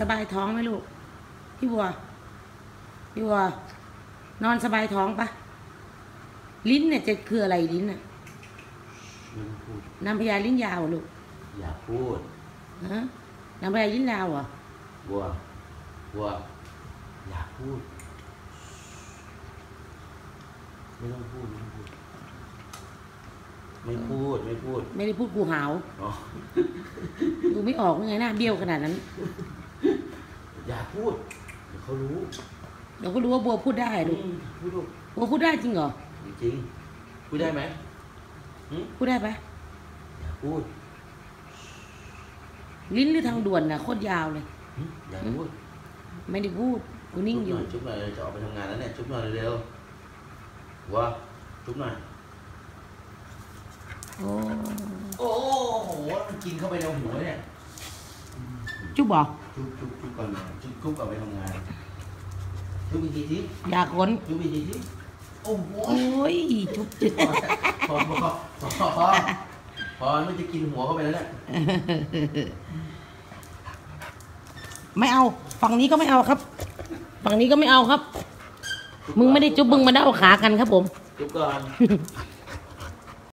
สบายท้องไหมลูก พี่บัว พี่บัว นอนสบายท้องปะลิ้นเนี่ยจะคืออะไรลิ้นน่ะไม่ต้องพูดนำพญาลิ้นยาวเหรอลูก อย่าพูดฮะนำพญาลิ้นยาวเหรอบัว บัว อย่าพูด ไม่ต้องพูดไม่ต้องพูด ไม่พูด ไม่พูด ไม่ได้พูดกูหาว อ๋อ ดูไม่ออกยังไงหน้าเบี้ยวขนาดนั้น อย่าพูด เดี๋ยวเขารู้เดี๋ยวก็รู้ว่าบัวพูดได้ลูกอืมพูดลูกบัวพูดได้จริงเหรอจริงๆพูดได้ไหมหึพูดได้ปะอย่าพูดลิ้นหรือทางด่วนน่ะโคตรยาวเลย หึอย่าพูดไม่ได้พูดกูนิ่งอยู่จุ๊บหน่อยจุ๊บหน่อยจะออกไปทำงานแล้วเนี่ยจุ๊บหน่อยเร็วๆบัวจุ๊บหน่อย โอ้โอ้โห มันกินเข้าไปในหัวเนี่ย จุ๊บบอกจุ๊บจุ๊บจุ๊บ ก่อนนะจุ๊บจุ๊บก่อนไปทำงานจุ๊บอีกทีทีอยากขนจุ๊บอีกทีทีโอ้โหโอ้ยจุ๊บจุ๊บพอพอพอพอพอพอมันจะกินหัวเข้าไปแล้วเนี่ยไม่เอา ฝั่งนี้ก็ไม่เอาครับ ฝั่งนี้ก็ไม่เอาครับ มึงไม่ได้จุ๊บมึงมาเด้าขากันครับผม จุ๊บก่อน